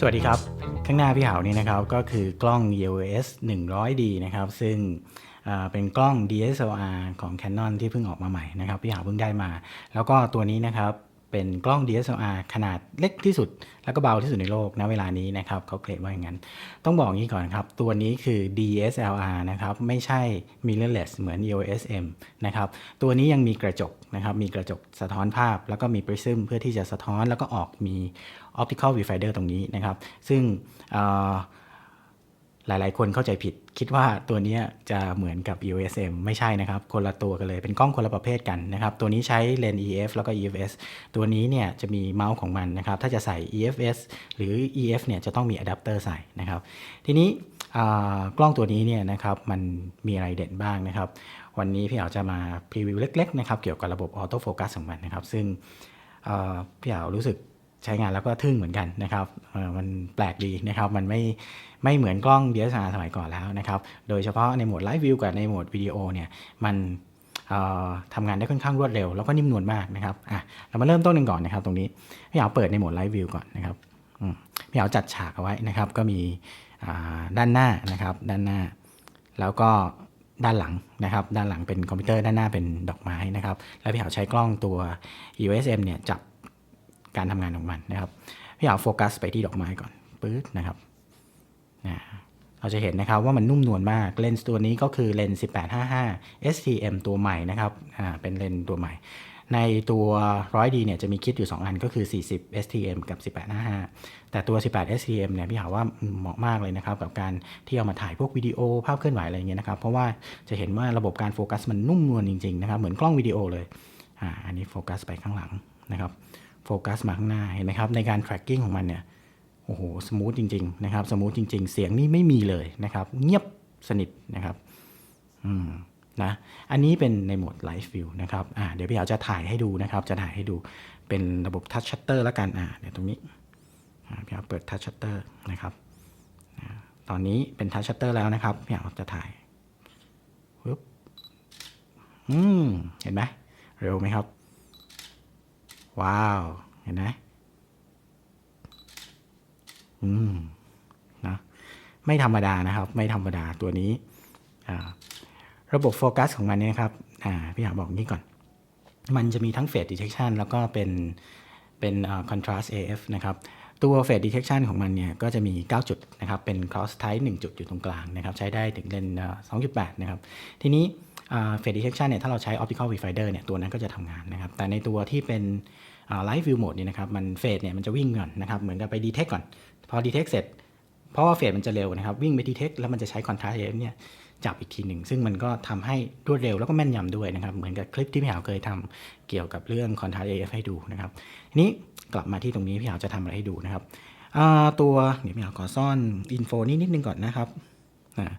สวัสดีครับ ข้างหน้าพี่หาวนี่นะครับก็คือกล้อง EOS 100D นะครับ ซึ่งเป็นกล้อง DSLR ของ Canon ที่เพิ่งออกมาใหม่นะครับ พี่หาวเพิ่งได้มา แล้วก็ตัวนี้นะครับเป็นกล้อง DSLR ขนาดเล็กที่สุด แล้วก็เบาที่สุดในโลกณเวลานี้นะครับเขาเคลมว่าอย่างนั้น ต้องบอกงี้ก่อนครับ ตัวนี้คือ DSLR นะครับไม่ใช่ mirrorless เหมือน EOS M นะครับตัวนี้ยังมีกระจกนะครับมีกระจกสะท้อนภาพ แล้วก็มี prism เพื่อที่จะสะท้อนแล้วก็ออกมี optical viewfinder ตรงนี้นะครับ ซึ่งหลาย ๆ คนเข้าใจผิด คิดว่าตัวนี้จะเหมือนกับ EOS M ไม่ใช่นะครับ คนละตัวกันเลย เป็นกล้องคนละประเภทกันนะครับ ตัวนี้ใช้เลนส์ EF แล้วก็ EFS ตัวนี้เนี่ยจะมีเมาส์ของมันนะครับ ถ้าจะใส่ EFS หรือ EF เนี่ยจะต้องมีอะแดปเตอร์ใส่นะครับ ทีนี้กล้องตัวนี้เนี่ยนะครับมันมีอะไรเด่นบ้างนะครับ วันนี้พี่เอาจะมาพรีวิวเล็ก ๆ นะครับ เกี่ยวกับระบบออโต้โฟกัสของมันนะครับ ซึ่งพี่เอารู้สึก ใช้งานแล้วก็ทึ่งเหมือนกันนะครับมันแปลกดีนะครับ มันไม่ไม่เหมือนกล้อง DSLR สมัยก่อนแล้วนะครับ โดยเฉพาะในโหมดไลฟ์วิวกับในโหมดวิดีโอเนี่ยมันทำงานได้ค่อนข้างรวดเร็ว แล้วก็นิ่มนวลมากนะครับอะเรามาเริ่มต้นกันก่อนนะครับ ตรงนี้พี่เอาเปิดในโหมดไลฟ์วิวก่อนนะครับพี่เอาจัดฉากเอาไว้นะครับ ก็มีด้านหน้านะครับ ด้านหน้า แล้วก็ด้านหลังนะครับ ด้านหลังเป็นคอมพิวเตอร์ด้านหน้าเป็นดอกไม้นะครับ แล้วพี่เหาใช้กล้องตัว EOS M เนี่ยจับ การทำงานของมันนะครับพี่หาโฟกัสไปที่ดอกไม้ก่อนปื๊ดนะครับนะเราจะเห็นนะครับว่ามันนุ่มนวลมากเลนส์ตัวนี้ก็คือเลนส์1855 STM ตัวใหม่นะครับอ่าเป็นเลนส์ตัวใหม่ ในตัว 100D เนี่ยจะมีคิดอยู่ 2 อันก็คือ 40 STM กับ 1855 แต่ตัว 18 STM เนี่ยพี่หาว่าเหมาะมากเลยนะครับกับการที่เอามาถ่ายพวกวิดีโอภาพเคลื่อนไหวอะไรเงี้ยนะครับเพราะว่าจะเห็นว่าระบบการโฟกัสมันนุ่มนวลจริงๆนะครับเหมือนกล้องวิดีโอเลยอ่าอันนี้โฟกัสไปข้างหลังนะครับ โฟกัสมาข้างหน้าเห็นไหมครับในการ tracking ของมันเนี่ยโอ้โหสมูทจริงๆนะครับสมูทจริง ๆ เสียงนี่ไม่มีเลยนะครับเงียบสนิทนะครับอืมนะอันนี้เป็นในโหมด Live View นะครับอ่าเดี๋ยวพี่เอาจะถ่ายให้ดูนะครับ จะถ่ายให้ดูเป็นระบบ Touch Shutter แล้วกันอ่าเดี๋ยวตรงนี้พี่เอาเปิด Touch Shutter นะครับตอนนี้เป็น Touch Shutter แล้วนะครับพี่เอาจะถ่ายปึ๊บอืมเห็นไหมเร็วไหมครับ ว้าว เห็นไหมอืมนะไม่ธรรมดานะครับ ไม่ธรรมดาตัวนี้ ระบบโฟกัสของมันเนี่ยครับพี่หาบอกงี้ก่อน มันจะมีทั้ง Phase Detection แล้วก็เป็นเป็นคอ่า Contrast AF นะครับตัว Phase Detection ของมันเนี่ยก็จะมี 9 จุดนะครับ เป็น Cross Type 1 จุดอยู่ตรงกลางนะครับ ใช้ได้ถึงเลนส์อ่า2.8 นะครับ ทีนี้ อ่า Phase Detection เนี่ยถ้าเราใช้ Optical Viewfinder เนี่ยตัวนั้นก็จะทำงานนะครับ แต่ในตัวที่เป็นอ่า Live View Mode เนี่ยนะครับมัน Phase เนี่ยมันจะวิ่งก่อนนะครับเหมือนกับไป Detect ก่อน พอ Detect เสร็จ เพราะว่าเฟสมันจะเร็วนะครับ วิ่งไปดีเทคแล้วมันจะใช้คอนทราสต์เนี่ยจับอีกทีหนึ่ง ซึ่งมันก็ทำให้รวดเร็วแล้วก็แม่นยำด้วยนะครับ เหมือนกับคลิปที่พี่หาวเคยทำเกี่ยวกับเรื่องคอนทราสต์ AF ให้ดูนะครับทีนี้กลับมาที่ตรงนี้พี่หาวจะทำอะไรให้ดูนะครับตัวเดี๋ยวพี่หาวขอซ่อนอินโฟนี้นิดนึงก่อนนะครับอ่า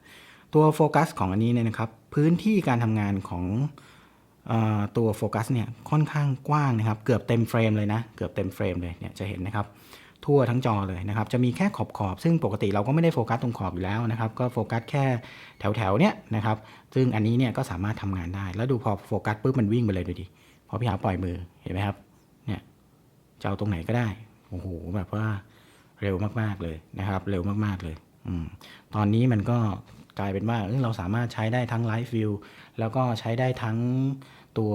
ตัวโฟกัสของอันนี้เนี่ยนะครับ พื้นที่การทำงานของอ่าตัวโฟกัสเนี่ยค่อนข้างกว้างนะครับ เกือบเต็มเฟรมเลยนะ เกือบเต็มเฟรมเลยเนี่ยจะเห็นนะครับ ทั่วทั้งจอเลยนะครับ จะมีแค่ขอบขอบๆซึ่งปกติเราก็ไม่ได้โฟกัสตรงขอบอยู่แล้วนะครับ ก็โฟกัสแค่แถวแถวๆเนี้ยนะครับ ซึ่งอันนี้เนี่ยก็สามารถทำงานได้ แล้วดูพอโฟกัสปุ๊บมันวิ่งไปเลยดูดิพอพี่หาปล่อยมือเห็นไหมครับเนี่ยจะเอาตรงไหนก็ได้โอ้โหแบบว่าเร็วมากๆเลยนะครับ เร็วมากๆเลยอืมตอนนี้มันก็ กลายเป็นว่าเอ้ยเราสามารถใช้ได้ทั้ง Live View แล้วก็ใช้ได้ทั้งตัว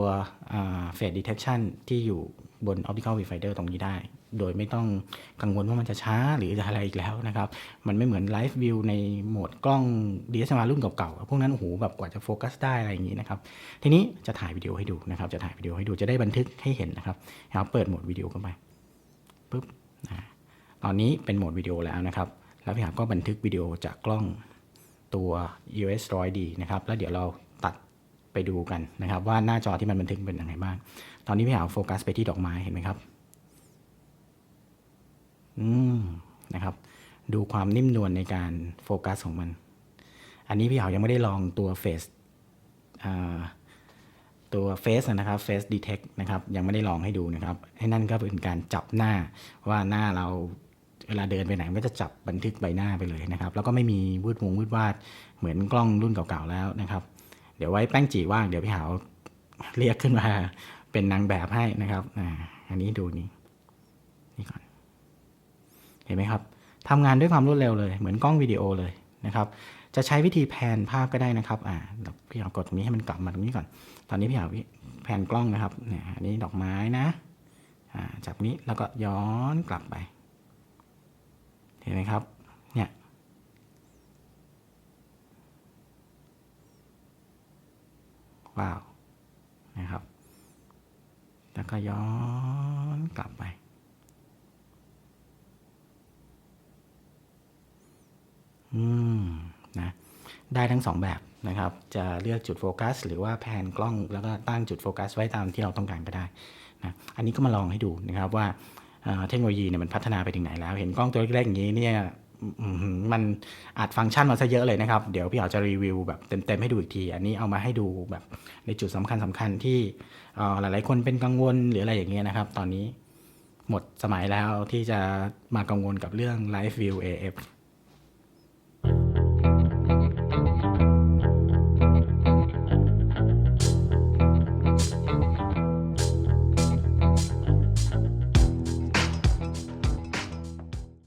อ่า Face Detection ที่อยู่บน Optical Viewfinder ตรงนี้ได้ โดยไม่ต้องกังวลว่ามันจะช้าหรือจะอะไรอีกแล้วนะครับ มันไม่เหมือน Live View ในโหมดกล้อง DSLR รุ่นเก่าๆ พวกนั้นโอ้โหแบบกว่าจะโฟกัสได้อะไรอย่างนี้นะครับ ทีนี้จะถ่ายวิดีโอให้ดูนะครับ จะถ่ายวิดีโอให้ดูจะได้บันทึกให้เห็นนะครับเอาเปิดโหมดวิดีโอเข้าไปปุ๊บนะตอนนี้เป็นโหมดวิดีโอแล้วนะครับ แล้วพี่หาก็บันทึกวิดีโอจากกล้อง ตัว EOS 100D นะครับ แล้วเดี๋ยวเราตัดไปดูกันนะครับ ว่าหน้าจอที่มันบันทึกเป็นยังไงบ้าง ตอนนี้พี่หาโฟกัสไปที่ดอกไม้เห็นไหมครับ อืมนะครับ ดูความนิ่มนวลในการโฟกัสของมัน อันนี้พี่หาวยังไม่ได้ลองตัวเฟสตัวเฟสนะครับเฟสดีเทคนะครับ ยังไม่ได้ลองให้ดูนะครับ ให้นั่นก็เป็นการจับหน้าว่าหน้าเรา เวลาเดินไปไหนมันก็จะจับบันทึกใบหน้าไปเลยนะครับ แล้วก็ไม่มีวืดวงวืดวาดเหมือนกล้องรุ่นเก่าๆแล้วนะครับ เดี๋ยวไว้แป้งจีว่างเดี๋ยวพี่หาวเรียกขึ้นมาเป็นนางแบบให้นะครับอ่าอันนี้ดูนี่นี่ก่อน เห็นไหมครับทำงานด้วยความรวดเร็วเลย เหมือนกล้องวิดีโอเลยนะครับ จะใช้วิธีแพนภาพก็ได้นะครับอ่าเดี๋ยวพี่เอากดตรงนี้ให้มันกลับมาตรงนี้ก่อน ตอนนี้พี่เอาแพนกล้องนะครับเนี่ยอันนี้ดอกไม้นะอ่าจากนี้แล้วก็ย้อนกลับไป ห็นไหมครับเนี่ยว้าวนะครับ แล้วก็ย้อนกลับไป อืมนะได้ทั้งสองแบบนะครับ จะเลือกจุดโฟกัส หรือว่าแพนกล้องแล้วก็ตั้งจุดโฟกัสไว้ตามที่เราต้องการก็ได้นะอันนี้ก็มาลองให้ดูนะครับว่า เทคโนโลยีเนี่ยมันพัฒนาไปถึงไหนแล้ว เห็นกล้องตัวเล็กๆอย่างนี้เนี่ยมันอัดฟังก์ชันมาซะเยอะเลยนะครับ เดี๋ยวพี่อ๋อจะรีวิวแบบเต็มๆให้ดูอีกที อันนี้เอามาให้ดูแบบในจุดสำคัญสคัญๆที่หลายๆคนเป็นกังวลหรืออะไรอย่างเงี้ยนะครับ ตอนนี้หมดสมัยแล้วที่จะมากังวลกับเรื่อง Live View AF